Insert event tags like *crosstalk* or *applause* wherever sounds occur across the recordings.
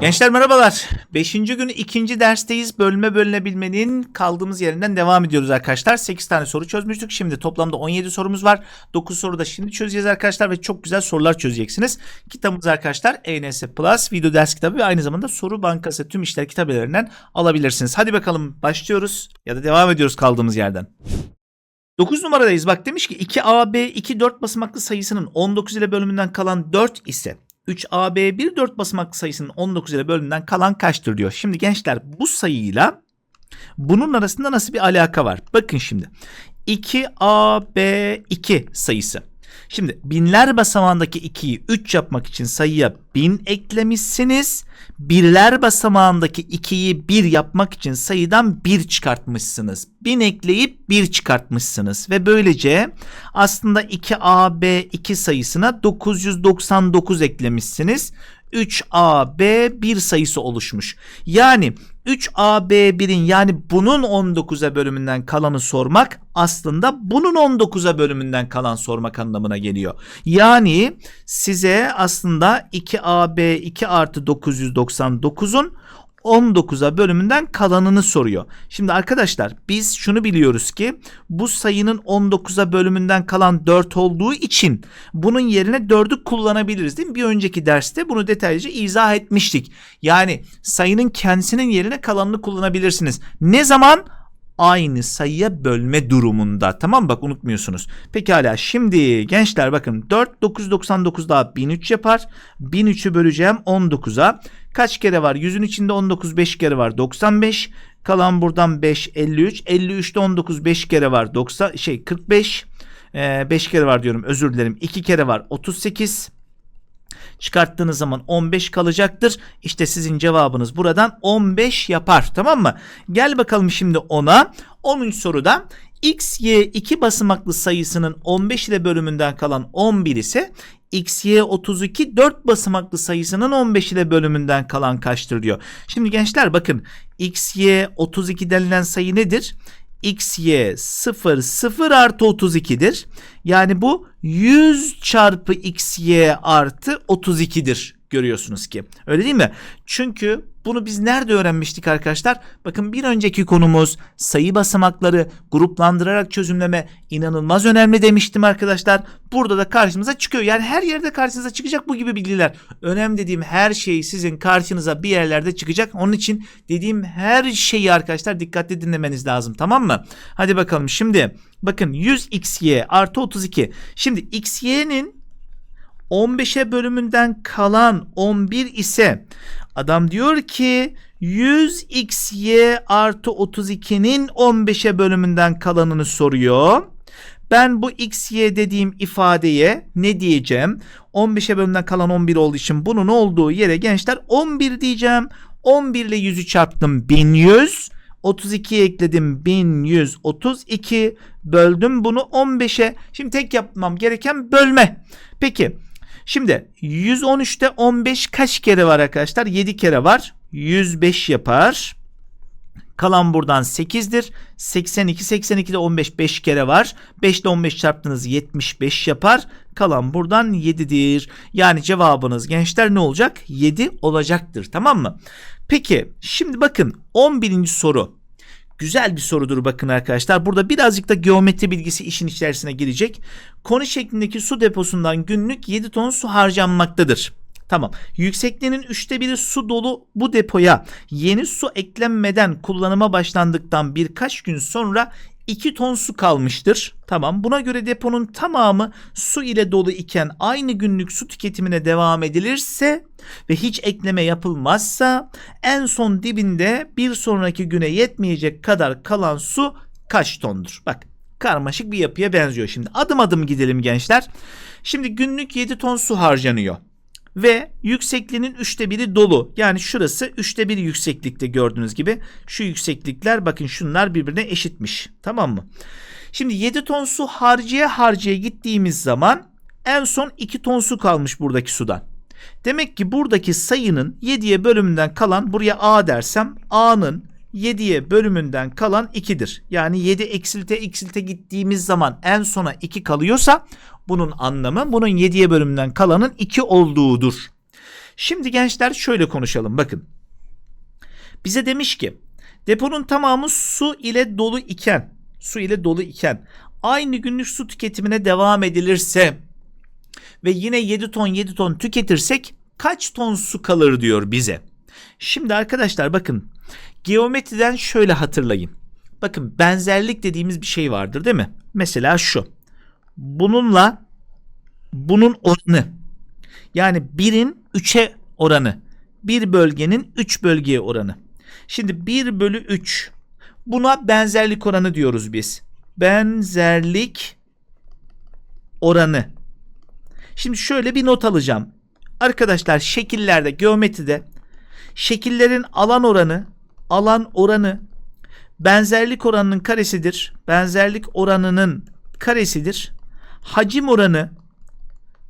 Gençler merhabalar. Beşinci gün ikinci dersteyiz. Bölme bölünebilmenin kaldığımız yerinden devam ediyoruz arkadaşlar. 8 tane soru çözmüştük. Şimdi toplamda 17 sorumuz var. 9 soru da şimdi çözeceğiz arkadaşlar ve çok güzel sorular çözeceksiniz. Kitabımız arkadaşlar ENS Plus video ders kitabı ve aynı zamanda soru bankası tüm işler kitabelerinden alabilirsiniz. Hadi bakalım başlıyoruz ya da devam ediyoruz kaldığımız yerden. 9 numaradayız. Bak demiş ki 2AB 2 4 basamaklı sayısının 19 ile bölümünden kalan 4 ise 3AB 4 basamaklı sayısının 19 ile bölümünden kalan kaçtır diyor. Şimdi gençler bu sayıyla bunun arasında nasıl bir alaka var? Bakın şimdi 2AB2 sayısı. Şimdi binler basamağındaki 2'yi 3 yapmak için sayıya 1000 eklemişsiniz. Birler basamağındaki 2'yi 1 yapmak için sayıdan 1 çıkartmışsınız. 1000 ekleyip 1 çıkartmışsınız. Ve böylece aslında 2AB2 sayısına 999 eklemişsiniz. 3AB1 sayısı oluşmuş. Yani 3AB1'in yani bunun 19'a bölümünden kalanı sormak aslında bunun 19'a bölümünden kalan sormak anlamına geliyor. Yani size aslında 2AB2 artı 999'un 19'a bölümünden kalanını soruyor. Şimdi arkadaşlar biz şunu biliyoruz ki bu sayının 19'a bölümünden kalan 4 olduğu için bunun yerine 4'ü kullanabiliriz değil mi? Bir önceki derste bunu detaylıca izah etmiştik. Yani sayının kendisinin yerine kalanını kullanabilirsiniz. Ne zaman? Aynı sayıya bölme durumunda. Tamam bak unutmuyorsunuz. Pekala şimdi gençler bakın 4 999 daha 1003 yapar. 1003'ü böleceğim 19'a. Kaç kere var? 100'ün içinde 19 5 kere var 95. Kalan buradan 5 53. 53'te 19 5 kere var 90 şey 45. 5 kere var diyorum özür dilerim. 2 kere var 38 çıkarttığınız zaman 15 kalacaktır. İşte sizin cevabınız buradan 15 yapar. Tamam mı? Gel bakalım şimdi ona. 10. soruda x, y iki basamaklı sayısının 15 ile bölümünden kalan 11 ise x, y 32 4 basamaklı sayısının 15 ile bölümünden kalan kaçtır diyor. Şimdi gençler bakın x, y 32 denilen sayı nedir? X, y 0, 0 artı 32'dir. Yani bu 100 çarpı x, y artı 32'dir görüyorsunuz ki. Öyle değil mi? Çünkü bunu biz nerede öğrenmiştik arkadaşlar? Bakın bir önceki konumuz sayı basamakları gruplandırarak çözümleme inanılmaz önemli demiştim arkadaşlar. Burada da karşımıza çıkıyor. Yani her yerde karşınıza çıkacak bu gibi bilgiler. Önemli dediğim her şey sizin karşınıza bir yerlerde çıkacak. Onun için dediğim her şeyi arkadaşlar dikkatli dinlemeniz lazım tamam mı? Hadi bakalım şimdi bakın 100 xy artı 32. Şimdi xy'nin 15'e bölümünden kalan 11 ise adam diyor ki 100xy artı 32'nin 15'e bölümünden kalanını soruyor. Ben bu xy dediğim ifadeye ne diyeceğim? 15'e bölümden kalan 11 olduğu için bunun olduğu yere gençler 11 diyeceğim. 11 ile 100'ü çarptım 1100. 32'ye ekledim 1132 böldüm bunu 15'e. Şimdi tek yapmam gereken bölme. Peki Şimdi 113'te 15 kaç kere var arkadaşlar? 7 kere var. 105 yapar. Kalan buradan 8'dir. 82, 82'de 15 5 kere var. 5 ile 15 çarptınız 75 yapar. Kalan buradan 7'dir. Yani cevabınız gençler ne olacak? 7 olacaktır. Tamam mı? Peki şimdi bakın 11. soru. Güzel bir sorudur bakın arkadaşlar. Burada birazcık da geometri bilgisi işin içerisine girecek. Koni şeklindeki su deposundan günlük 7 ton su harcanmaktadır. Tamam. Yüksekliğinin üçte biri su dolu bu depoya yeni su eklenmeden kullanıma başlandıktan birkaç gün sonra 2 ton su kalmıştır. Tamam buna göre deponun tamamı su ile dolu iken aynı günlük su tüketimine devam edilirse ve hiç ekleme yapılmazsa en son dibinde bir sonraki güne yetmeyecek kadar kalan su kaç tondur? Bak karmaşık bir yapıya benziyor şimdi. Adım adım gidelim gençler. Şimdi günlük 7 ton su harcanıyor ve yüksekliğinin üçte biri dolu. Yani şurası üçte bir yükseklikte gördüğünüz gibi. Şu yükseklikler bakın şunlar birbirine eşitmiş. Tamam mı? Şimdi 7 ton su harcaya harcaya gittiğimiz zaman en son 2 ton su kalmış buradaki sudan. Demek ki buradaki sayının 7'ye bölümünden kalan buraya A dersem A'nın 7'ye bölümünden kalan 2'dir. Yani 7 eksilte eksilte gittiğimiz zaman en sona 2 kalıyorsa bunun anlamı bunun 7'ye bölümünden kalanın 2 olduğudur. Şimdi gençler şöyle konuşalım bakın. Bize demiş ki deponun tamamı su ile dolu iken su ile dolu iken aynı günlük su tüketimine devam edilirse ve yine 7 ton 7 ton tüketirsek kaç ton su kalır diyor bize. Şimdi arkadaşlar bakın geometriden şöyle hatırlayın. Bakın benzerlik dediğimiz bir şey vardır değil mi? Mesela şu. Bununla bunun oranı. Yani birin 3'e oranı. Bir bölgenin 3 bölgeye oranı. Şimdi 1 bölü 3. Buna benzerlik oranı diyoruz biz. Benzerlik oranı. Şimdi şöyle bir not alacağım. Arkadaşlar şekillerde, geometride şekillerin alan oranı, alan oranı benzerlik oranının karesidir. Benzerlik oranının karesidir. Hacim oranı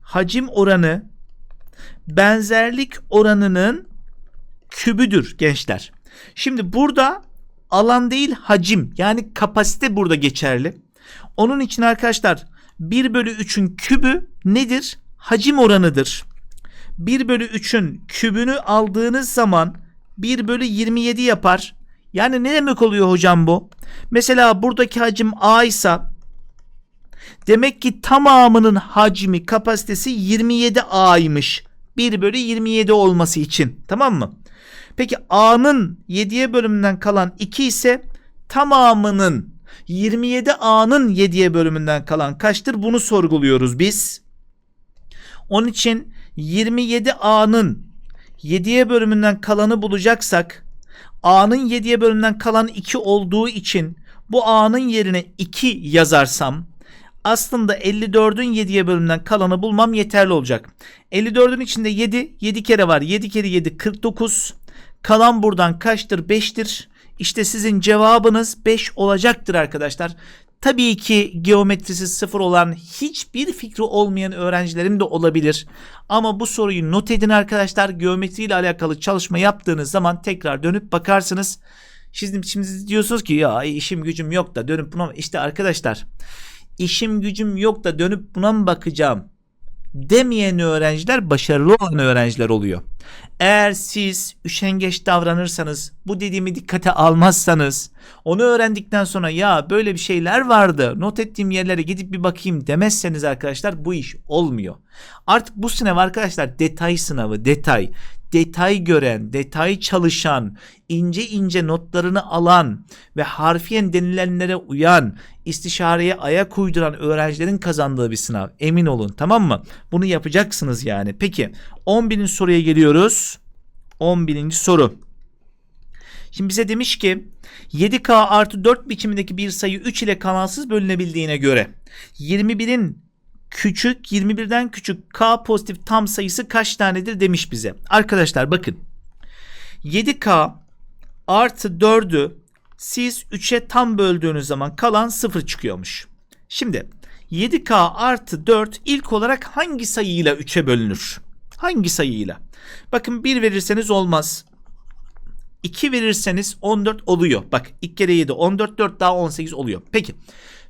hacim oranı benzerlik oranının kübüdür gençler. Şimdi burada alan değil hacim yani kapasite burada geçerli. Onun için arkadaşlar 1 bölü 3'ün kübü nedir? Hacim oranıdır. 1 bölü 3'ün kübünü aldığınız zaman 1 bölü 27 yapar. Yani ne demek oluyor hocam bu? Mesela buradaki hacim A ise demek ki tamamının hacmi kapasitesi 27 A'ymış. 1 bölü 27 olması için. Tamam mı? Peki A'nın 7'ye bölümünden kalan 2 ise tamamının 27 A'nın 7'ye bölümünden kalan kaçtır? Bunu sorguluyoruz biz. Onun için 27 A'nın 7'ye bölümünden kalanı bulacaksak A'nın 7'ye bölümünden kalan 2 olduğu için bu A'nın yerine 2 yazarsam aslında 54'ün 7'ye bölümünden kalanı bulmam yeterli olacak. 54'ün içinde 7, 7 kere var. 7 kere 7 49. Kalan buradan kaçtır? 5'tir. İşte sizin cevabınız 5 olacaktır arkadaşlar. Tabii ki geometrisi sıfır olan hiçbir fikri olmayan öğrencilerim de olabilir. Ama bu soruyu not edin arkadaşlar. Geometri ile alakalı çalışma yaptığınız zaman tekrar dönüp bakarsınız. Şimdi, şimdi diyorsunuz ki ya işim gücüm yok da dönüp buna işte arkadaşlar işim gücüm yok da dönüp buna mı bakacağım demeyen öğrenciler başarılı olan öğrenciler oluyor. Eğer siz üşengeç davranırsanız, bu dediğimi dikkate almazsanız, onu öğrendikten sonra ya böyle bir şeyler vardı, not ettiğim yerlere gidip bir bakayım demezseniz arkadaşlar bu iş olmuyor. Artık bu sınav arkadaşlar detay sınavı, detay detay gören, detay çalışan, ince ince notlarını alan ve harfiyen denilenlere uyan, istişareye ayak uyduran öğrencilerin kazandığı bir sınav. Emin olun tamam mı? Bunu yapacaksınız yani. Peki 11. soruya geliyoruz. 11. soru. Şimdi bize demiş ki 7K artı 4 biçimindeki bir sayı 3 ile kanatsız bölünebildiğine göre 21'in küçük 21'den küçük K pozitif tam sayısı kaç tanedir demiş bize. Arkadaşlar bakın 7K artı 4'ü siz 3'e tam böldüğünüz zaman kalan 0 çıkıyormuş. Şimdi 7K artı 4 ilk olarak hangi sayıyla 3'e bölünür? Hangi sayıyla? Bakın 1 verirseniz olmaz. 2 verirseniz 14 oluyor. Bak 2 kere 7 14 4 daha 18 oluyor. Peki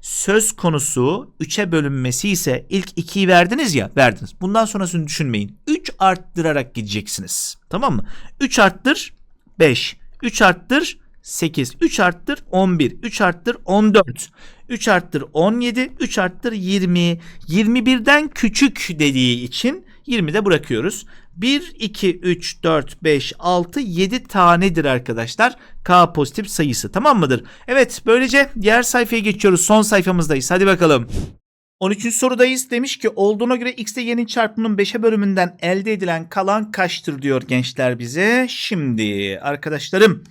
söz konusu 3'e bölünmesi ise ilk 2'yi verdiniz ya verdiniz. Bundan sonrasını düşünmeyin. 3 arttırarak gideceksiniz. Tamam mı? 3 arttır 5. 3 arttır 8. 3 arttır 11. 3 arttır 14. 3 arttır 17. 3 arttır 20. 21'den küçük dediği için 20'de bırakıyoruz. 1, 2, 3, 4, 5, 6, 7 tanedir arkadaşlar. K pozitif sayısı tamam mıdır? Evet böylece diğer sayfaya geçiyoruz. Son sayfamızdayız. Hadi bakalım. 13. sorudayız. Demiş ki olduğuna göre x ile y'nin çarpımının 5'e bölümünden elde edilen kalan kaçtır diyor gençler bize. Şimdi arkadaşlarım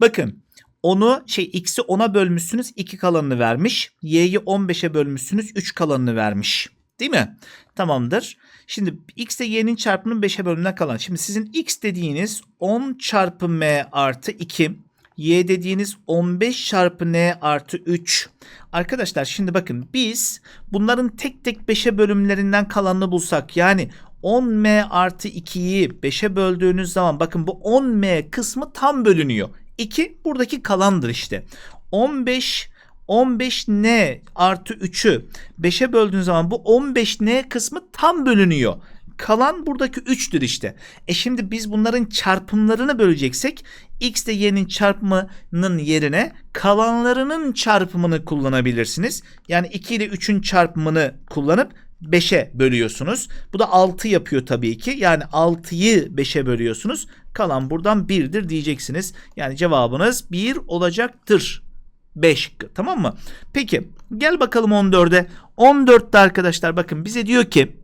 bakın onu şey x'i 10'a bölmüşsünüz 2 kalanını vermiş. Y'yi 15'e bölmüşsünüz 3 kalanını vermiş. Değil mi? Tamamdır. Şimdi x ile y'nin çarpımının 5'e bölümünden kalan. Şimdi sizin x dediğiniz 10 çarpı m artı 2. Y dediğiniz 15 çarpı n artı 3. Arkadaşlar şimdi bakın biz bunların tek tek 5'e bölümlerinden kalanını bulsak yani 10m artı 2'yi 5'e böldüğünüz zaman bakın bu 10m kısmı tam bölünüyor. 2 buradaki kalandır işte. 15 15n artı 3'ü 5'e böldüğün zaman bu 15n kısmı tam bölünüyor. kalan buradaki 3'tür işte. E şimdi biz bunların çarpımlarını böleceksek x ile y'nin çarpımının yerine kalanlarının çarpımını kullanabilirsiniz. Yani 2 ile 3'ün çarpımını kullanıp 5'e bölüyorsunuz. Bu da 6 yapıyor tabii ki. Yani 6'yı 5'e bölüyorsunuz. Kalan buradan 1'dir diyeceksiniz. Yani cevabınız 1 olacaktır. 5 tamam mı? Peki gel bakalım 14'e. 14'te arkadaşlar bakın bize diyor ki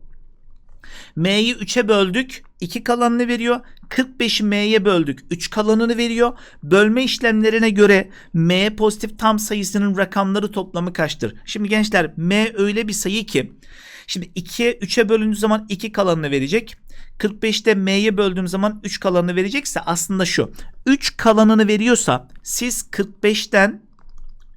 M'yi 3'e böldük. 2 kalanını veriyor. 45'i M'ye böldük. 3 kalanını veriyor. Bölme işlemlerine göre M pozitif tam sayısının rakamları toplamı kaçtır? Şimdi gençler M öyle bir sayı ki Şimdi 2'ye 3'e bölündüğü zaman 2 kalanını verecek. 45'te M'ye böldüğüm zaman 3 kalanını verecekse aslında şu. 3 kalanını veriyorsa siz 45'ten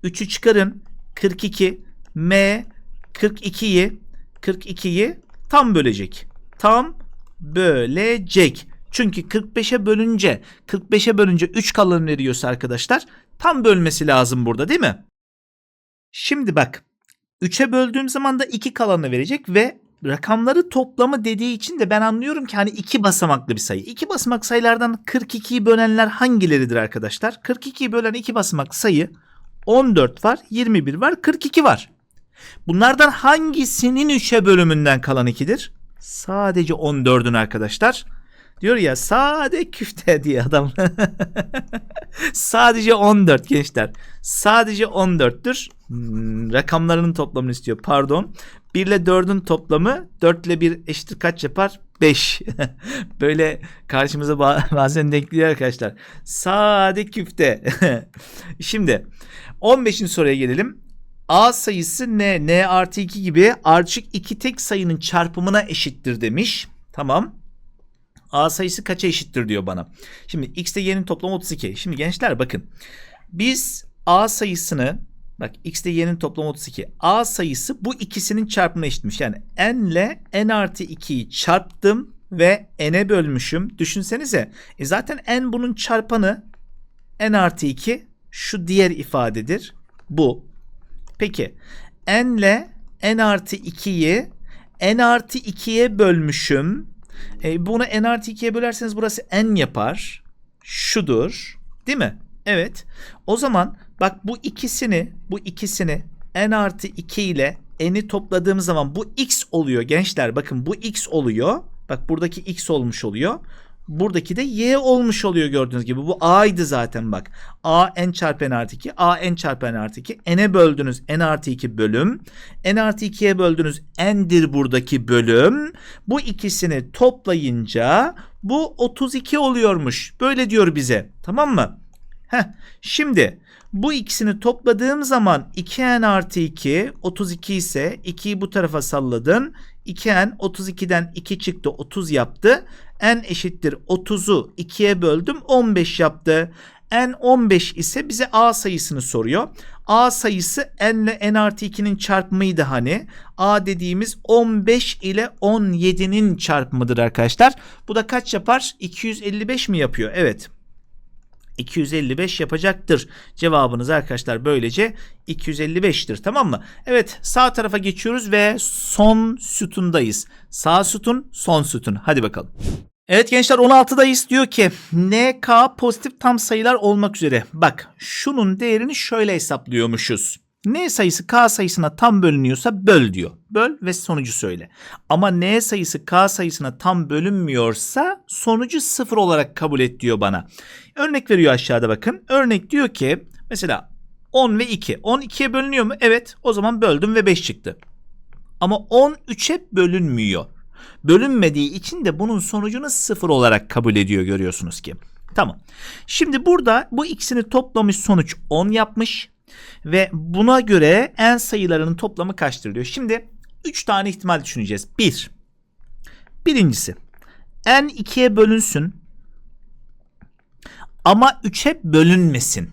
3'ü çıkarın. 42 M 42'yi 42'yi tam bölecek. Tam bölecek. Çünkü 45'e bölünce 45'e bölünce 3 kalan veriyorsa arkadaşlar tam bölmesi lazım burada değil mi? Şimdi bak 3'e böldüğüm zaman da 2 kalanı verecek ve rakamları toplamı dediği için de ben anlıyorum ki hani 2 basamaklı bir sayı. 2 basamak sayılardan 42'yi bölenler hangileridir arkadaşlar? 42'yi bölen 2 basamak sayı 14 var, 21 var, 42 var. Bunlardan hangisinin 3'e bölümünden kalan 2'dir? Sadece 14'ün arkadaşlar. Diyor ya sade küfte *laughs* diye adam. Sadece 14 gençler. Sadece 14'tür. Hmm, rakamlarının toplamını istiyor. Pardon. 1 ile 4'ün toplamı 4 ile 1 eşittir kaç yapar? 5. *laughs* Böyle karşımıza ba- *laughs* bazen denk geliyor arkadaşlar. Sade küfte. Şimdi 15. soruya gelelim. A sayısı n, n artı 2 gibi ardışık iki tek sayının çarpımına eşittir demiş. Tamam. A sayısı kaça eşittir diyor bana. Şimdi x ile y'nin toplamı 32. Şimdi gençler bakın. Biz A sayısını bak x ile y'nin toplamı 32. A sayısı bu ikisinin çarpımına eşitmiş. Yani n ile n artı 2'yi çarptım ve n'e bölmüşüm. Düşünsenize. E zaten n bunun çarpanı n artı 2 şu diğer ifadedir. Bu. Peki n ile n artı 2'yi n artı 2'ye bölmüşüm. E, bunu n artı 2'ye bölerseniz burası n yapar. Şudur. Değil mi? Evet. O zaman bak bu ikisini bu ikisini n artı 2 ile n'i topladığım zaman bu x oluyor gençler. Bakın bu x oluyor. Bak buradaki x olmuş oluyor. Buradaki de y olmuş oluyor gördüğünüz gibi. Bu a'ydı zaten bak. a n çarpı n artı 2. a n çarpı n artı 2. n'e böldünüz n artı 2 bölüm. n artı 2'ye böldünüz n'dir buradaki bölüm. Bu ikisini toplayınca bu 32 oluyormuş. Böyle diyor bize. Tamam mı? Heh, şimdi bu ikisini topladığım zaman 2n artı 2 32 ise 2'yi bu tarafa salladın. 2n 32'den 2 çıktı 30 yaptı. n eşittir 30'u 2'ye böldüm 15 yaptı. n 15 ise bize a sayısını soruyor. a sayısı n ile n artı 2'nin çarpımıydı hani. a dediğimiz 15 ile 17'nin çarpımıdır arkadaşlar. Bu da kaç yapar? 255 mi yapıyor? Evet. 255 yapacaktır. Cevabınız arkadaşlar böylece 255'tir tamam mı? Evet sağ tarafa geçiyoruz ve son sütundayız. Sağ sütun son sütun. Hadi bakalım. Evet gençler 16'dayız diyor ki NK pozitif tam sayılar olmak üzere. Bak şunun değerini şöyle hesaplıyormuşuz. N sayısı K sayısına tam bölünüyorsa böl diyor. Böl ve sonucu söyle. Ama N sayısı K sayısına tam bölünmüyorsa sonucu sıfır olarak kabul et diyor bana. Örnek veriyor aşağıda bakın. Örnek diyor ki mesela 10 ve 2. 10 2'ye bölünüyor mu? Evet. O zaman böldüm ve 5 çıktı. Ama 10 3'e bölünmüyor. Bölünmediği için de bunun sonucunu sıfır olarak kabul ediyor görüyorsunuz ki. Tamam. Şimdi burada bu ikisini toplamış sonuç 10 yapmış. Ve buna göre n sayılarının toplamı kaçtır diyor. Şimdi 3 tane ihtimal düşüneceğiz. 1. Bir. Birincisi n 2'ye bölünsün ama 3'e bölünmesin.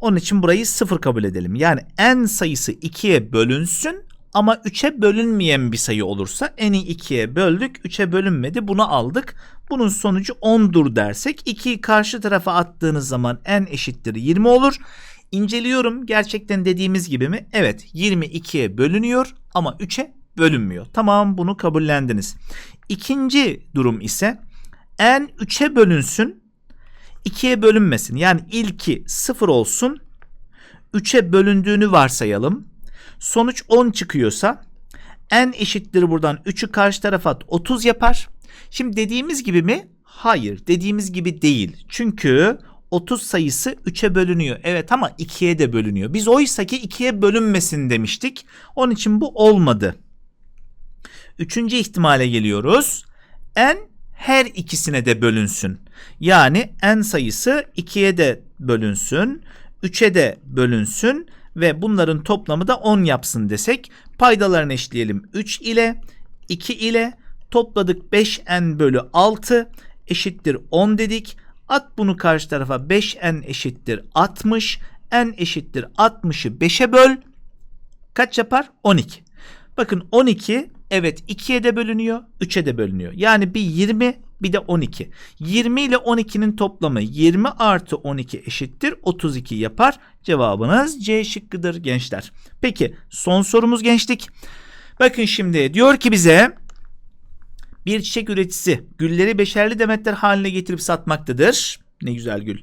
Onun için burayı 0 kabul edelim. Yani n sayısı 2'ye bölünsün ama 3'e bölünmeyen bir sayı olursa n'i 2'ye böldük 3'e bölünmedi bunu aldık. Bunun sonucu 10'dur dersek 2'yi karşı tarafa attığınız zaman n eşittir 20 olur. İnceliyorum gerçekten dediğimiz gibi mi? Evet 22'ye bölünüyor ama 3'e bölünmüyor. Tamam bunu kabullendiniz. İkinci durum ise n 3'e bölünsün 2'ye bölünmesin. Yani ilki 0 olsun 3'e bölündüğünü varsayalım. Sonuç 10 çıkıyorsa n eşittir buradan 3'ü karşı tarafa at 30 yapar. Şimdi dediğimiz gibi mi? Hayır dediğimiz gibi değil. Çünkü 30 sayısı 3'e bölünüyor. Evet ama 2'ye de bölünüyor. Biz oysa ki 2'ye bölünmesin demiştik. Onun için bu olmadı. Üçüncü ihtimale geliyoruz. n her ikisine de bölünsün. Yani n sayısı 2'ye de bölünsün, 3'e de bölünsün ve bunların toplamı da 10 yapsın desek paydalarını eşleyelim 3 ile 2 ile topladık 5n bölü 6 eşittir 10 dedik. At bunu karşı tarafa 5n eşittir 60 n eşittir 60'ı 5'e böl kaç yapar? 12. Bakın 12 evet 2'ye de bölünüyor, 3'e de bölünüyor. Yani bir 20 bir de 12. 20 ile 12'nin toplamı 20 artı 12 eşittir 32 yapar. Cevabınız C şıkkıdır gençler. Peki son sorumuz gençlik. Bakın şimdi diyor ki bize bir çiçek üreticisi gülleri beşerli demetler haline getirip satmaktadır. Ne güzel gül.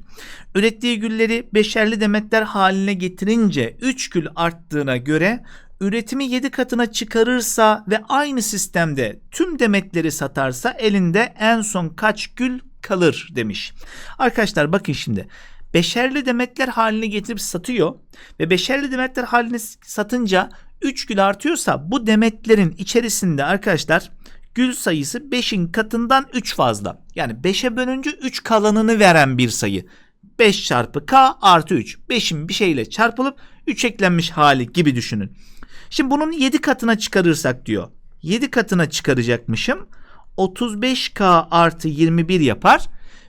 Ürettiği gülleri beşerli demetler haline getirince 3 gül arttığına göre üretimi 7 katına çıkarırsa ve aynı sistemde tüm demetleri satarsa elinde en son kaç gül kalır demiş. Arkadaşlar bakın şimdi beşerli demetler haline getirip satıyor ve beşerli demetler haline satınca 3 gül artıyorsa bu demetlerin içerisinde arkadaşlar gül sayısı 5'in katından 3 fazla. Yani 5'e bölünce 3 kalanını veren bir sayı. 5 çarpı k artı 3. 5'in bir şeyle çarpılıp 3 eklenmiş hali gibi düşünün. Şimdi bunun 7 katına çıkarırsak diyor. 7 katına çıkaracakmışım. 35k artı 21 yapar.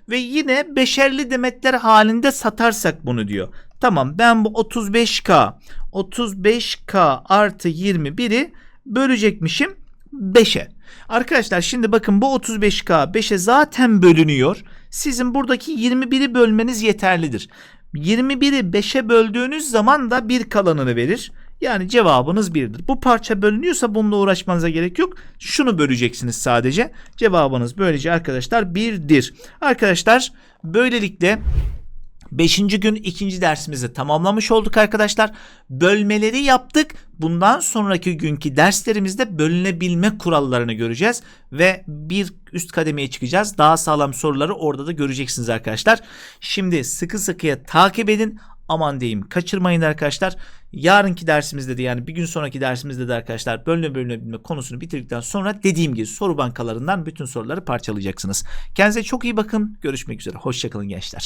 Ve yine beşerli demetler halinde satarsak bunu diyor. Tamam ben bu 35k 35k artı 21'i bölecekmişim 5'e. Arkadaşlar şimdi bakın bu 35k 5'e zaten bölünüyor. Sizin buradaki 21'i bölmeniz yeterlidir. 21'i 5'e böldüğünüz zaman da bir kalanını verir. Yani cevabınız 1'dir. Bu parça bölünüyorsa bununla uğraşmanıza gerek yok. Şunu böleceksiniz sadece. Cevabınız böylece arkadaşlar 1'dir. Arkadaşlar böylelikle 5. gün ikinci dersimizi tamamlamış olduk arkadaşlar. Bölmeleri yaptık. Bundan sonraki günkü derslerimizde bölünebilme kurallarını göreceğiz ve bir üst kademeye çıkacağız. Daha sağlam soruları orada da göreceksiniz arkadaşlar. Şimdi sıkı sıkıya takip edin. Aman diyeyim kaçırmayın arkadaşlar. Yarınki dersimizde de yani bir gün sonraki dersimizde de arkadaşlar bölüne bölünebilme konusunu bitirdikten sonra dediğim gibi soru bankalarından bütün soruları parçalayacaksınız. Kendinize çok iyi bakın. Görüşmek üzere. Hoşçakalın gençler.